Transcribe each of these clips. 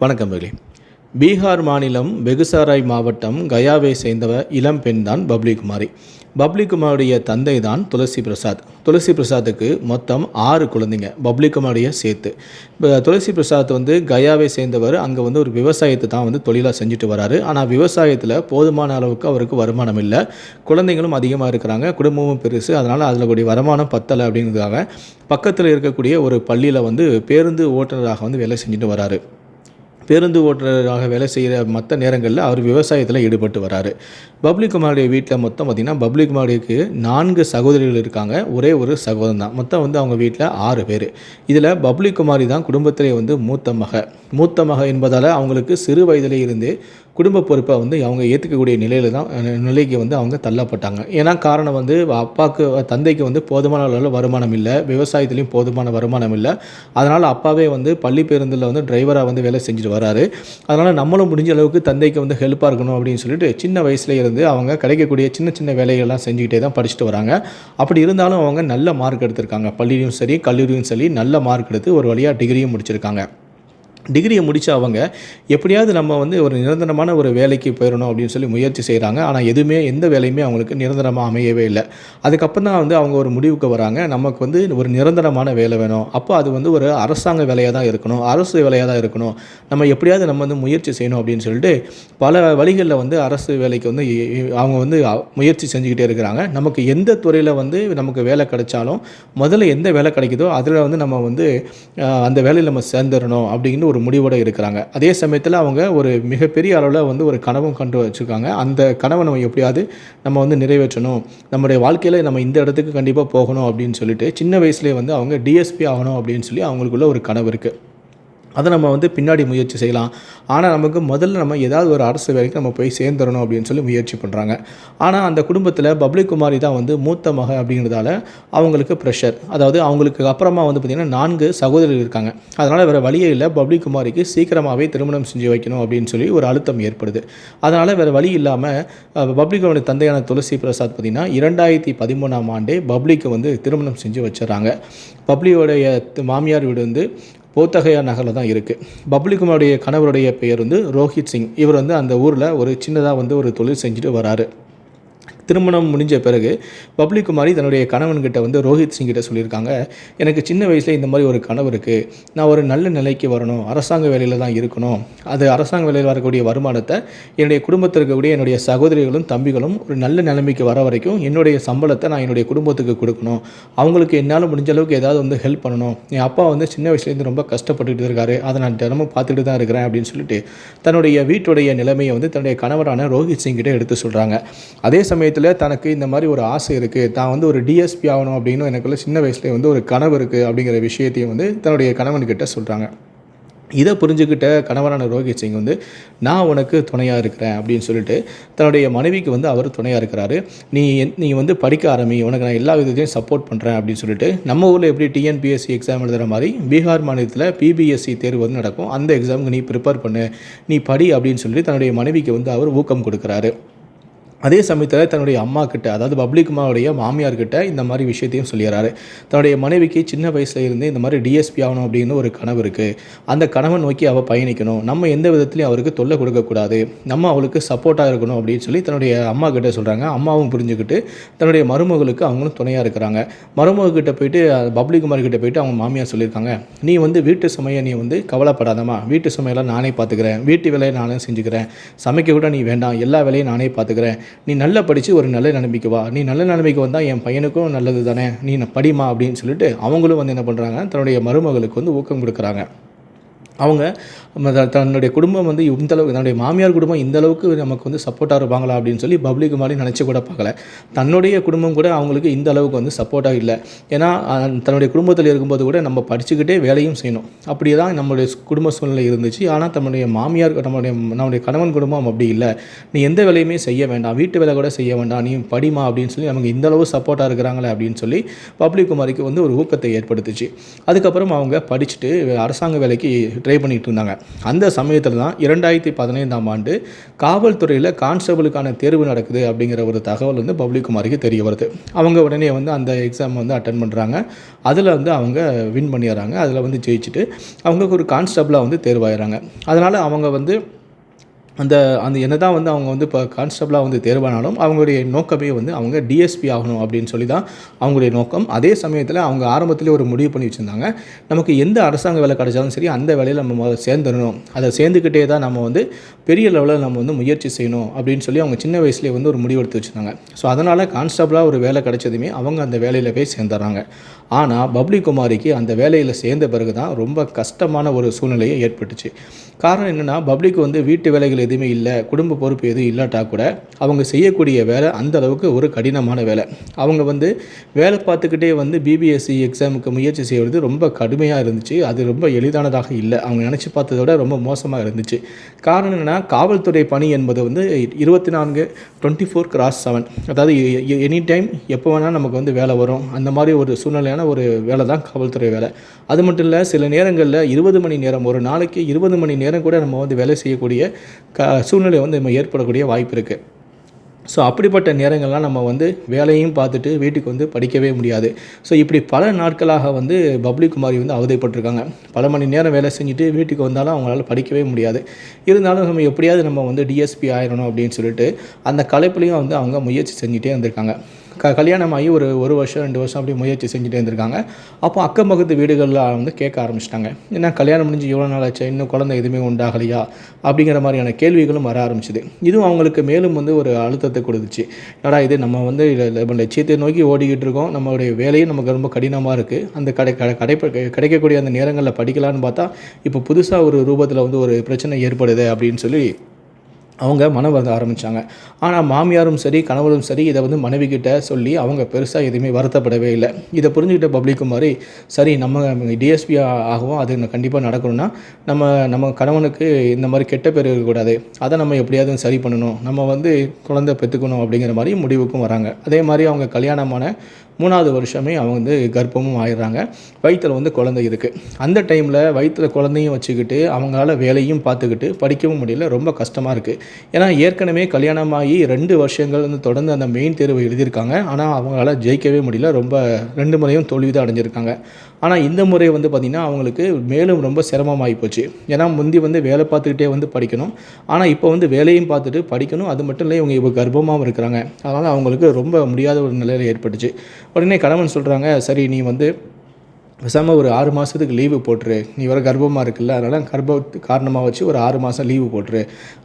வணக்கம் மகளே. பீகார் மாநிலம் பெகுசாராய் மாவட்டம் கயாவை சேர்ந்தவ இளம் பெண் தான் பப்ளி குமாரி பப்ளி தந்தை தான் துளசி பிரசாத். துளசி பிரசாத்துக்கு மொத்தம் ஆறு குழந்தைங்க பப்ளி சேர்த்து. இப்போ துளசி பிரசாத் வந்து கயாவை சேர்ந்தவர். அங்கே வந்து ஒரு விவசாயத்தை தான் வந்து தொழிலாக செஞ்சுட்டு வராரு. ஆனால் விவசாயத்தில் போதுமான அளவுக்கு அவருக்கு வருமானம் இல்லை. குழந்தைங்களும் அதிகமாக இருக்கிறாங்க. குடும்பமும் பெருசு. அதனால் அதில் கூடிய வருமானம் பத்தலை அப்படிங்கிறதுக்காக பக்கத்தில் இருக்கக்கூடிய ஒரு பள்ளியில் வந்து பேருந்து ஓட்டுநராக வந்து வேலை செஞ்சுட்டு வராரு. பேருந்து ஓட்டுநராக வேலை செய்கிற மற்ற நேரங்களில் அவர் விவசாயத்தில் ஈடுபட்டு வராரு. பப்ளி குமாருடைய வீட்டில் மொத்தம் பார்த்திங்கன்னா பப்ளி குமாரிக்கு நான்கு சகோதரிகள் இருக்காங்க. ஒரே ஒரு சகோதரன் தான். மொத்தம் வந்து அவங்க வீட்டில் ஆறு பேர். இதில் பப்ளி குமாரி தான் குடும்பத்திலே வந்து மூத்த மக. மூத்த மக என்பதால் அவங்களுக்கு சிறு வயதிலே இருந்தே குடும்ப பொறுப்பை வந்து அவங்க ஏற்றுக்கக்கூடிய நிலையில் தான் நிலைக்கு வந்து அவங்க தள்ளப்பட்டாங்க. ஏன்னா காரணம் வந்து அப்பாவுக்கு தந்தைக்கு வந்து போதுமான அளவில் வருமானம் இல்லை விவசாயத்துலேயும் போதுமான வருமானம் இல்லை. அதனால் அப்பாவே வந்து பள்ளி பேருந்தில் வந்து டிரைவராக வந்து வேலை செஞ்சுட்டு வராரு. அதனால் நம்மளும் முடிஞ்ச அளவுக்கு தந்தைக்கு வந்து ஹெல்ப்பாக இருக்கணும் அப்படின்னு சொல்லிட்டு சின்ன வயசுல இருந்து அவங்க கிடைக்கக்கூடிய சின்ன சின்ன வேலைகள்லாம் செஞ்சுக்கிட்டே தான் படிச்சுட்டு வராங்க. அப்படி இருந்தாலும் அவங்க நல்ல மார்க் எடுத்திருக்காங்க. பள்ளியிலும் சரி கல்லூரியும் சரி நல்ல மார்க் எடுத்து ஒரு வழியாக டிகிரியும் முடிச்சிருக்காங்க. டிகிரியை முடித்த அவங்க எப்படியாவது நம்ம வந்து ஒரு நிரந்தரமான ஒரு வேலைக்கு போயிடணும் அப்படின்னு சொல்லி முயற்சி செய்கிறாங்க ஆனால் எதுவுமே எந்த வேலையுமே அவங்களுக்கு நிரந்தரமாக அமையவே இல்லை. அதுக்கப்புறம் தான் வந்து அவங்க ஒரு முடிவுக்கு வராங்க. நமக்கு வந்து ஒரு நிரந்தரமான வேலை வேணும். அப்போ அது வந்து ஒரு அரசாங்க வேலையாக தான் இருக்கணும். அரசு வேலையாக தான் இருக்கணும். நம்ம எப்படியாவது நம்ம வந்து முயற்சி செய்யணும் அப்படின்னு சொல்லிட்டு பல வழிகளில் வந்து அரசு வேலைக்கு வந்து அவங்க வந்து முயற்சி செஞ்சுக்கிட்டே இருக்கிறாங்க. நமக்கு எந்த துறையில் வந்து நமக்கு வேலை கிடைச்சாலும் முதல்ல எந்த வேலை கிடைக்குதோ அதில் வந்து நம்ம வந்து அந்த வேலையில் நம்ம சேர்ந்துடணும் அப்படின்னு ஒரு முடிவோடு இருக்கிறாங்க. அதே சமயத்தில் அவங்க ஒரு மிகப்பெரிய அளவில் வந்து ஒரு கனவும் கண்டு வச்சுருக்காங்க. அந்த கனவை நம்ம எப்படியாவது நம்ம வந்து நிறைவேற்றணும். நம்முடைய வாழ்க்கையில் நம்ம இந்த இடத்துக்கு கண்டிப்பாக போகணும் அப்படின்னு சொல்லிட்டு சின்ன வயசுலேயே வந்து அவங்க டிஎஸ்பி ஆகணும் அப்படின்னு சொல்லி அவங்களுக்குள்ள ஒரு கனவு இருக்குது அதை நம்ம வந்து பின்னாடி முயற்சி செய்யலாம். ஆனால் நமக்கு முதல்ல நம்ம ஏதாவது ஒரு அரசு வேலைக்கு நம்ம போய் சேர்ந்துடணும் அப்படின்னு சொல்லி முயற்சி பண்ணுறாங்க ஆனால் அந்த குடும்பத்தில் பப்ளிக் குமாரி தான் வந்து மூத்த மக அப்படிங்கிறதால அவங்களுக்கு ப்ரெஷர் அதாவது அவங்களுக்கு அப்புறமா வந்து பார்த்திங்கன்னா நான்கு சகோதரர்கள் இருக்காங்க. அதனால் வேறு வழியே இல்லை. பப்ளிக் குமாரிக்கு சீக்கிரமாகவே திருமணம் செஞ்சு வைக்கணும் அப்படின்னு சொல்லி ஒரு அழுத்தம் ஏற்படுது. அதனால் வேறு வழி இல்லாமல் பப்ளிக் குமாரி தந்தையான துளசி பிரசாத் பார்த்திங்கன்னா இரண்டாயிரத்தி பதிமூணாம் ஆண்டே பப்ளிக்கு வந்து திருமணம் செஞ்சு வச்சிடறாங்க. பப்ளியோடைய மாமியார் வீடு வந்து போத்தகையா நகரில் தான் இருக்குது பப்ளிகுமாருடைய கணவருடைய பெயர் வந்து ரோஹித் சிங். இவர் வந்து அந்த ஊரில் ஒரு சின்னதாக வந்து ஒரு தொழில் செஞ்சுட்டு வராரு. திருமணம் முடிஞ்ச பிறகு பப்ளிக் குமாரி தன்னுடைய கணவன்கிட்ட வந்து ரோஹித் சிங் கிட்ட சொல்லியிருக்காங்க எனக்கு சின்ன வயசில் இந்த மாதிரி ஒரு கனவு இருக்குது நான் ஒரு நல்ல நிலைக்கு வரணும். அரசாங்க வேலையில் தான் இருக்கணும். அது அரசாங்க வேலையில் வரக்கூடிய வருமானத்தை என்னுடைய குடும்பத்தில் இருக்கக்கூடிய என்னுடைய சகோதரிகளும் தம்பிகளும் ஒரு நல்ல நிலைமைக்கு வர வரைக்கும் என்னுடைய சம்பளத்தை நான் என்னுடைய குடும்பத்துக்கு கொடுக்கணும். அவங்களுக்கு என்னால் முடிஞ்ச அளவுக்கு ஏதாவது வந்து ஹெல்ப் பண்ணணும். என் அப்பா வந்து சின்ன வயசுலேருந்து ரொம்ப கஷ்டப்பட்டுட்டு இருக்காரு. அதை நான் தினமும் பார்த்துட்டு தான் இருக்கிறேன் அப்படின்னு சொல்லிட்டு தன்னுடைய வீட்டுடைய நிலைமையை வந்து தன்னுடைய கணவரான ரோஹித் சிங் கிட்ட எடுத்து சொல்கிறாங்க அதே சமயத்தில் தனக்கு இந்த மாதிரி ஒரு ஆசை இருக்குது தான் வந்து ஒரு டிஎஸ்பி ஆகணும் அப்படின்னு எனக்குள்ள சின்ன வயசுலேயே வந்து ஒரு கனவு இருக்குது அப்படிங்கிற விஷயத்தையும் வந்து தன்னுடைய கணவன்கிட்ட சொல்கிறாங்க இதை புரிஞ்சுக்கிட்ட கணவரான ரோஹித் சிங் வந்து நான் உனக்கு துணையாக இருக்கிறேன் அப்படின்னு சொல்லிட்டு தன்னுடைய மனைவிக்கு வந்து அவர் துணையாக இருக்கிறாரு. நீ என்- நீ வந்து படிக்க ஆரம்பி உனக்கு நான் எல்லா விதத்தையும் சப்போர்ட் பண்ணுறேன் அப்படின்னு சொல்லிட்டு நம்ம ஊரில் எப்படி டிஎன்பிஎஸ்சி எக்ஸாம் எழுதுகிற மாதிரி பீகார் மாநிலத்தில் பிபிஎஸ்சி தேர்வு வந்து நடக்கும். அந்த எக்ஸாமுக்கு நீ ப்ரிப்பேர் பண்ணு நீ படி அப்படின்னு சொல்லி தன்னுடைய மனைவிக்கு வந்து அவர் ஊக்கம் கொடுக்குறாரு. அதே சமயத்தில் தன்னுடைய அம்மா கிட்ட அதாவது பப்ளிக்குமாவுடைய மாமியார் கிட்ட இந்த மாதிரி விஷயத்தையும் சொல்லிடுறாரு தன்னுடைய மனைவிக்கு சின்ன வயசுல இருந்து இந்த மாதிரி டிஎஸ்பி ஆகணும் அப்படின்னு ஒரு கனவு இருக்குது அந்த கனவை நோக்கி அவள் பயணிக்கணும். நம்ம எந்த விதத்துலையும் அவருக்கு தொல்லை கொடுக்கக்கூடாது நம்ம அவளுக்கு சப்போர்ட்டாக இருக்கணும் அப்படின்னு சொல்லி தன்னுடைய அம்மா கிட்ட சொல்கிறாங்க அம்மாவும் புரிஞ்சுக்கிட்டு தன்னுடைய மருமகளுக்கு அவங்களும் துணையாக இருக்கிறாங்க. மருமக கிட்ட போயிட்டு பப்ளிக்குமார் கிட்ட போயிட்டு அவங்க மாமியார் சொல்லியிருக்காங்க நீ வந்து வீட்டு சுமையை நீ வந்து கவலைப்படாதம்மா. வீட்டு சுமையெல்லாம் நானே பார்த்துக்கிறேன் வீட்டு வேலையை நானே செஞ்சுக்கிறேன். சமைக்க கூட நீ வேண்டாம். எல்லா வேலையும் நானே பார்த்துக்கிறேன் நீ நல்லா படித்து ஒரு நல்ல நிலைமைக்கு வா. நீ நல்ல நிலைமைக்கு வந்தால் என் பையனுக்கும் நல்லது தானே நீ படிமா அப்படின்னு சொல்லிட்டு அவங்களும் வந்து என்ன பண்ணுறாங்க தன்னுடைய மருமகளுக்கு வந்து ஊக்கம் கொடுக்குறாங்க. அவங்க தன்னுடைய குடும்பம் வந்து இந்தளவுக்கு தன்னுடைய மாமியார் குடும்பம் இந்த அளவுக்கு நமக்கு வந்து சப்போர்ட்டாக இருப்பாங்களா அப்படின்னு சொல்லி பப்ளிக் மாதிரி நினச்சி கூட பார்க்கல. தன்னுடைய குடும்பம் கூட அவங்களுக்கு இந்த அளவுக்கு வந்து சப்போர்ட்டாக இல்லை. ஏன்னா தன்னுடைய குடும்பத்தில் இருக்கும்போது கூட நம்ம படிச்சுக்கிட்டே வேலையும் செய்யணும். அப்படி தான் நம்மளுடைய குடும்ப சூழ்நிலை இருந்துச்சு. ஆனால் தன்னுடைய மாமியார் நம்மளுடைய நம்முடைய கணவன் குடும்பம் அப்படி இல்லை. நீ எந்த வேலையுமே செய்ய வேண்டாம். வீட்டு வேலை கூட செய்ய வேண்டாம். நீ படிமா அப்படின்னு சொல்லி நமக்கு இந்தளவு சப்போர்ட்டாக இருக்கிறாங்களே அப்படின்னு சொல்லி பப்ளிக் குமாரிக்கு வந்து ஒரு ஊக்கத்தை ஏற்படுத்துச்சு. அதுக்கப்புறம் அவங்க படிச்சுட்டு அரசாங்க வேலைக்கு ட்ரை பண்ணிட்டு இருந்தாங்க அந்த சமயத்தில் தான் இரண்டாயிரத்தி பதினைந்தாம் ஆண்டு காவல்துறையில் கான்ஸ்டபிளுக்கான தேர்வு நடக்குது அப்படிங்கிற ஒரு தகவல் வந்து பப்ளிக் குமாரிக்கு தெரிய வருது. அவங்க உடனே வந்து அந்த எக்ஸாம் வந்து அட்டன் பண்ணுறாங்க அதில் வந்து அவங்க வின் பண்ணிடுறாங்க. அதில் வந்து ஜெயிச்சுட்டு அவங்களுக்கு ஒரு கான்ஸ்டபிளாக வந்து தேர்வாயிடுறாங்க. அதனால் அவங்க வந்து அந்த அந்த என்ன தான் வந்து அவங்க வந்து இப்போ கான்ஸ்டபிளாக வந்து தேர்வானாலும் அவங்களுடைய நோக்கமே வந்து அவங்க டிஎஸ்பி ஆகணும் அப்படின்னு சொல்லி தான் அவங்களுடைய நோக்கம். அதே சமயத்தில் அவங்க ஆரம்பத்திலே ஒரு முடிவு பண்ணி வச்சுருந்தாங்க. நமக்கு எந்த அரசாங்க வேலை கிடைச்சாலும் சரி அந்த வேலையில் நம்ம சேர்ந்துடணும். அதை சேர்ந்துக்கிட்டே தான் நம்ம வந்து பெரிய லெவலில் நம்ம வந்து முயற்சி செய்யணும் அப்படின்னு சொல்லி அவங்க சின்ன வயசுலேயே வந்து ஒரு முடிவு எடுத்து வச்சுருந்தாங்க. ஸோ அதனால் கான்ஸ்டபிளாக ஒரு வேலை கிடைச்சதுமே அவங்க அந்த வேலையில் போய் சேர்ந்துடுறாங்க. ஆனால் பப்ளி குமாரிக்கு அந்த வேலையில் சேர்ந்த பிறகு தான் ரொம்ப கஷ்டமான ஒரு சூழ்நிலையை ஏற்பட்டுச்சு. காரணம் என்னென்னா பப்ளிக் வந்து வீட்டு வேலைகள் எதுவுமே இல்லை குடும்ப பொறுப்பு எதுவும் இல்லாட்டா கூட அவங்க செய்யக்கூடிய வேலை அந்த அளவுக்கு ஒரு கடினமான வேலை. அவங்க வந்து வேலை பார்த்துக்கிட்டே வந்து பிபிஎஸ்சி எக்ஸாமுக்கு முயற்சி செய்வது ரொம்ப கடுமையாக இருந்துச்சு. அது ரொம்ப எளிதானதாக இல்லை. அவங்க நினச்சி பார்த்ததை விட ரொம்ப மோசமாக இருந்துச்சு. காரணம் என்னென்னா காவல்துறை பணி என்பது வந்து இருபத்தி நான்கு டுவெண்ட்டி ஃபோர் கிராஸ் செவன் அதாவது எனி டைம் எப்போ வேணால் நமக்கு வந்து வேலை வரும். அந்த மாதிரி ஒரு சூழ்நிலையான ஒரு வேலை தான் காவல்துறை வேலை. அது மட்டும் இல்லை சில நேரங்களில் இருபது மணி நேரம் ஒரு நாளைக்கு இருபது மணி நேரம் கூட நம்ம வந்து வேலை செய்யக்கூடிய க சூழ்நிலை வந்து நம்ம ஏற்படக்கூடிய வாய்ப்பு இருக்குது ஸோ அப்படிப்பட்ட நேரங்கள்லாம் நம்ம வந்து வேலையும் பார்த்துட்டு வீட்டுக்கு வந்து படிக்கவே முடியாது. ஸோ இப்படி பல நாட்களாக வந்து பப்ளிக் குமாரி வந்து அவதைப்பட்டிருக்காங்க. பல மணி நேரம் வேலை செஞ்சுட்டு வீட்டுக்கு வந்தாலும் அவங்களால படிக்கவே முடியாது. இருந்தாலும் நம்ம எப்படியாவது நம்ம வந்து டிஎஸ்பி ஆயிடணும் அப்படின்னு சொல்லிட்டு அந்த கலைப்புலையும் வந்து அவங்க முயற்சி செஞ்சுட்டே வந்திருக்காங்க. க கல்யாணம் ஆகி ஒரு ஒரு வருஷம் ரெண்டு வருஷம் அப்படி முயற்சி செஞ்சுட்டு இருந்திருக்காங்க. அப்போ அக்கம் பக்கத்து வீடுகளில் வந்து கேட்க ஆரம்பிச்சிட்டாங்க. என்ன கல்யாணம் முடிஞ்சு எவ்வளோ நாள் ஆச்சு இன்னும் குழந்தை எதுவுமே உண்டாகலையா? அப்படிங்கிற மாதிரியான கேள்விகளும் வர ஆரம்பிச்சுது. இதுவும் அவங்களுக்கு மேலும் வந்து ஒரு அழுத்தத்தை கொடுத்துச்சு. என்னடா இது நம்ம வந்து லட்சியத்தை நோக்கி ஓடிக்கிட்டு இருக்கோம். நம்மளுடைய வேலையும் நமக்கு ரொம்ப கடினமாக இருக்குது அந்த கடை கடை கடை கிடைக்கக்கூடிய அந்த நேரங்களில் படிக்கலான்னு பார்த்தா இப்போ புதுசாக ஒரு ரூபத்தில் வந்து ஒரு பிரச்சனை ஏற்படுது அப்படின்னு சொல்லி அவங்க மனம் வருத ஆரம்பித்தாங்க ஆனால் மாமியாரும் சரி கணவரும் சரி இதை வந்து மனைவி கிட்ட சொல்லி அவங்க பெருசாக எதுவுமே வருத்தப்படவே இல்லை. இதை புரிஞ்சுக்கிட்ட பப்ளிக்கும் மாதிரி சரி நம்ம டிஎஸ்பி ஆகவும். அது கண்டிப்பாக நடக்கணும்னா நம்ம நம்ம கணவனுக்கு இந்த மாதிரி கெட்ட பேர் இருக்கக்கூடாது. அதை நம்ம எப்படியாவது சரி பண்ணணும். நம்ம வந்து குழந்தை பெற்றுக்கணும் அப்படிங்கிற மாதிரி முடிவுக்கும் வராங்க. அதே மாதிரி அவங்க கல்யாணமான மூணாவது வருஷமே அவங்க வந்து கர்ப்பமும் ஆயிடுறாங்க. வயிற்றில் வந்து குழந்தை இருக்குது அந்த டைமில் வயிற்றில் குழந்தையும் வச்சுக்கிட்டு அவங்களால வேலையும் பார்த்துக்கிட்டு படிக்கவும் முடியல. ரொம்ப கஷ்டமாக இருக்குது ஏன்னா ஏற்கனவே கல்யாணமாகி ரெண்டு வருஷங்கள் வந்து தொடர்ந்து அந்த மெயின் தேர்வு எழுதியிருக்காங்க. ஆனால் அவங்களால ஜெயிக்கவே முடியல. ரொம்ப ரெண்டு முறையும் தோல்வி தான் அடைஞ்சிருக்காங்க. ஆனால் இந்த முறை வந்து பார்த்திங்கன்னா அவங்களுக்கு மேலும் ரொம்ப சிரமமாகி போச்சு. ஏன்னா முந்தி வந்து வேலை பார்த்துக்கிட்டே வந்து படிக்கணும். ஆனால் இப்போ வந்து வேலையும் பார்த்துட்டு படிக்கணும். அது மட்டும் இல்லை இவங்க இப்போ கர்ப்பமாகவும் இருக்கிறாங்க. அதனால் அவங்களுக்கு ரொம்ப முடியாத ஒரு நிலையில் ஏற்பட்டுச்சு. உடனே கணவன் சொல்கிறாங்க சரி நீ வந்து பேசாமல் ஒரு ஆறு மாதத்துக்கு லீவு போட்டுரு. நீ வர கர்ப்பமாக இருக்குல்ல அதனால் கர்ப்ப காரணமாக வச்சு ஒரு ஆறு மாதம் லீவு போட்டுரு.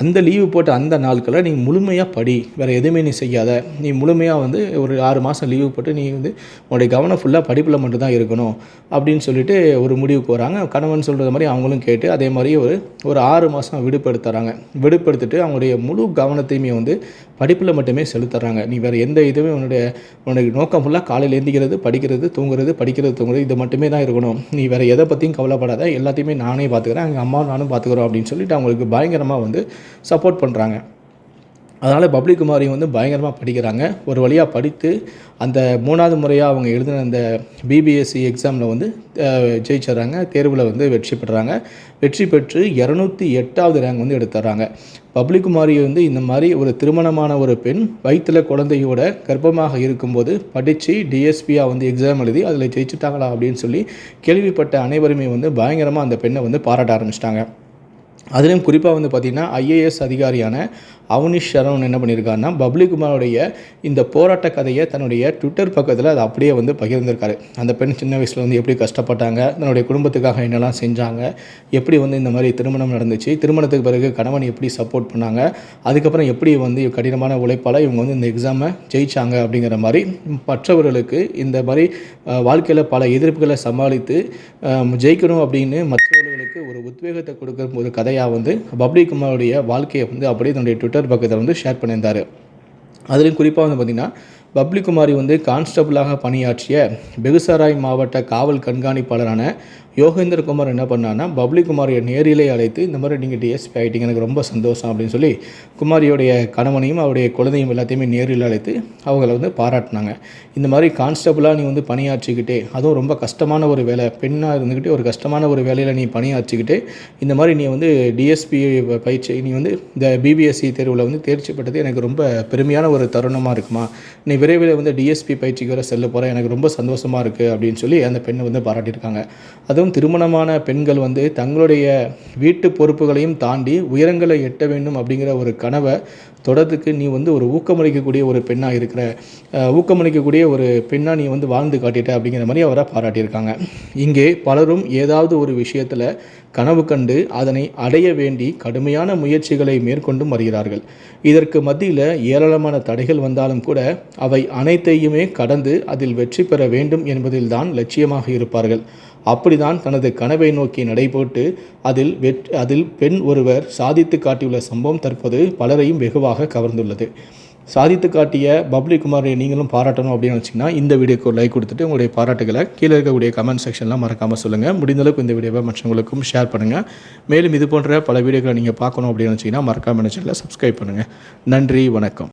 அந்த லீவு போட்ட அந்த நாட்களில் நீ முழுமையாக படி. வேறு எதுவுமே நீ செய்யாத. நீ முழுமையாக வந்து ஒரு ஆறு மாதம் லீவு போட்டு நீ வந்து உன்னுடைய கவனம் ஃபுல்லாக படிப்பில் மட்டும்தான் இருக்கணும். அப்படின்னு சொல்லிட்டு ஒரு முடிவுக்கு வராங்க. கணவன் சொல்கிறது மாதிரி அவங்களும் கேட்டு அதே மாதிரி ஒரு ஒரு ஆறு மாதம் விடுப்பு எடுத்துறாங்க விடுப்பு எடுத்துட்டு அவங்களுடைய முழு கவனத்தையுமே வந்து படிப்பில் மட்டுமே செலுத்துறாங்க. நீ வேறு எந்த இதுவுமே உன்னுடைய உன்னுடைய நோக்கம் ஃபுல்லாக காலையில் எந்திக்கிறது படிக்கிறது தூங்குறது படிக்கிறது தூங்குறது இது மட்டுமே தான் இருக்கணும். நீ வேறு எதை பற்றியும் கவலைப்படாத. எல்லாத்தையுமே நானே பார்த்துக்கிறேன். எங்கள் அம்மாவும் நானும் பார்த்துக்குறோம் அப்படின்னு சொல்லிட்டு அவங்களுக்கு பயங்கரமாக வந்து சப்போர்ட் பண்ணுறாங்க அதனால் பப்ளிக் குமாரி வந்து பயங்கரமாக படிக்கிறாங்க. ஒரு வழியாக படித்து அந்த மூணாவது முறையாக அவங்க எழுதின அந்த பிபிஎஸ்சி எக்ஸாமில் வந்து ஜெயிச்சிடுறாங்க. தேர்வில் வந்து வெற்றி பெறுறாங்க. வெற்றி பெற்று இரநூத்தி எட்டாவது ரேங்க் வந்து எடுத்துறாங்க பப்ளிக் குமாரி வந்து இந்த மாதிரி ஒரு திருமணமான ஒரு பெண் வயிற்றில் குழந்தையோட கர்ப்பமாக இருக்கும்போது படித்து டிஎஸ்பியாக வந்து எக்ஸாம் எழுதி அதில் ஜெயிச்சுட்டாங்களா அப்படின்னு சொல்லி கேள்விப்பட்ட அனைவருமே வந்து பயங்கரமாக அந்த பெண்ணை வந்து பாராட்ட ஆரம்பிச்சிட்டாங்க. அதிலும் குறிப்பாக வந்து பார்த்திங்கன்னா ஐஏஎஸ் அதிகாரியான அவனிஷ் சரவணன் என்ன பண்ணியிருக்காருன்னா பப்ளிக் குமாரோடைய இந்த போராட்ட கதையை தன்னுடைய ட்விட்டர் பக்கத்தில் அதை அப்படியே வந்து பகிர்ந்திருக்காரு. அந்த பெண் சின்ன வயசில் வந்து எப்படி கஷ்டப்பட்டாங்க தன்னுடைய குடும்பத்துக்காக என்னெல்லாம் செஞ்சாங்க எப்படி வந்து இந்த மாதிரி திருமணம் நடந்துச்சு திருமணத்துக்கு பிறகு கணவன் எப்படி சப்போர்ட் பண்ணாங்க அதுக்கப்புறம் எப்படி வந்து கடினமான உழைப்பால் இவங்க வந்து இந்த எக்ஸாமை ஜெயிச்சாங்க அப்படிங்கிற மாதிரி மற்றவர்களுக்கு இந்த மாதிரி வாழ்க்கையில் பல எதிர்ப்புகளை சமாளித்து ஜெயிக்கணும் அப்படின்னு மற்றவர்களுக்கு ஒரு உத்வேகத்தை கொடுக்கும் ஒரு கதையாக வந்து பப்ளி குமாரோடைய வாழ்க்கையை வந்து அப்படியே தன்னுடைய ட்விட்டர் பக்கத்தில் வந்து ஷேர் பண்ணியிருந்தார். அதுலேயும் குறிப்பாக வந்து பார்த்திங்கன்னா பப்ளிக் குமாரி வந்து கான்ஸ்டபிளாக பணியாற்றிய பெகுசராய் மாவட்ட காவல் கண்காணிப்பாளரான யோகேந்திர குமார் என்ன பண்ணான்னா பப்ளி குமாரியை நேரிலே அழைத்து இந்த மாதிரி நீங்கள் டிஎஸ்பி ஆகிட்டீங்க எனக்கு ரொம்ப சந்தோஷம் அப்படின்னு சொல்லி குமாரியோடைய கணவனையும் அவருடைய குழந்தையும் எல்லாத்தையுமே நேரில் அழைத்து அவங்கள வந்து பாராட்டினாங்க. இந்த மாதிரி கான்ஸ்டபுளாக நீ வந்து பணியாற்றிக்கிட்டே அதுவும் ரொம்ப கஷ்டமான ஒரு வேலை பெண்ணாக இருந்துக்கிட்டே ஒரு கஷ்டமான ஒரு வேலையில் நீ பணியாற்றிக்கிட்டு இந்த மாதிரி நீ வந்து டிஎஸ்பி பயிற்சி நீ வந்து இந்த பிபிஎஸ்சி தேர்வில் வந்து தேர்ச்சி பெற்றது எனக்கு ரொம்ப பெருமையான ஒரு தருணமாக இருக்குமா? நீ விரைவில் வந்து டிஎஸ்பி பயிற்சிக்கு வர செல்ல போகிற எனக்கு ரொம்ப சந்தோஷமாக இருக்குது அப்படின்னு சொல்லி அந்த பெண்ணை வந்து பாராட்டியிருக்காங்க. அதுவும் திருமணமான பெண்கள் வந்து தங்களுடைய வீட்டு பொறுப்புகளையும் தாண்டி உயரங்களை எட்ட வேண்டும் அப்படிங்கிற ஒரு கனவை தொடர்றதுக்கு நீ வந்து ஒரு ஊக்கமளிக்கக்கூடிய ஒரு பெண்ணாக இருக்கிற ஊக்கமளிக்கக்கூடிய ஒரு பெண்ணாக நீ வந்து வாழ்ந்து காட்டிட்ட அப்படிங்கிற மாதிரி அவரை பாராட்டியிருக்காங்க. இங்கே பலரும் ஏதாவது ஒரு விஷயத்தில் கனவு கண்டு அதனை அடைய வேண்டி கடுமையான முயற்சிகளை மேற்கொண்டும் வருகிறார்கள். இதற்கு மத்தியில் ஏராளமான தடைகள் வந்தாலும் கூட அவை அனைத்தையுமே கடந்து அதில் வெற்றி பெற வேண்டும் என்பதில்தான் லட்சியமாக இருப்பார்கள். அப்படிதான் தனது கனவை நோக்கி நடைபோட்டு அதில் வெற் அதில் பெண் ஒருவர் சாதித்து காட்டியுள்ள சம்பவம் தற்போது பலரையும் வெகுவாக கவர்ந்துள்ளது. சாதித்து காட்டிய பப்ளி குமாரை நீங்களும் பாராட்டணும் அப்படின்னு வச்சிங்கன்னா இந்த வீடியோக்கு ஒரு லைக் கொடுத்துட்டு உங்களுடைய பாராட்டுகளை கீழே இருக்கக்கூடிய கமெண்ட் செக்ஷன்லாம் மறக்காமல் சொல்லுங்கள் முடிந்தளவுக்கு இந்த வீடியோவை மற்றவங்களுக்கும் ஷேர் பண்ணுங்கள் மேலும் இது போன்ற பல வீடியோக்களை நீங்கள் பார்க்கணும் அப்படின்னு வச்சிங்கன்னா மறக்காமல் சேனலை சப்ஸ்கிரைப் பண்ணுங்கள் நன்றி வணக்கம்.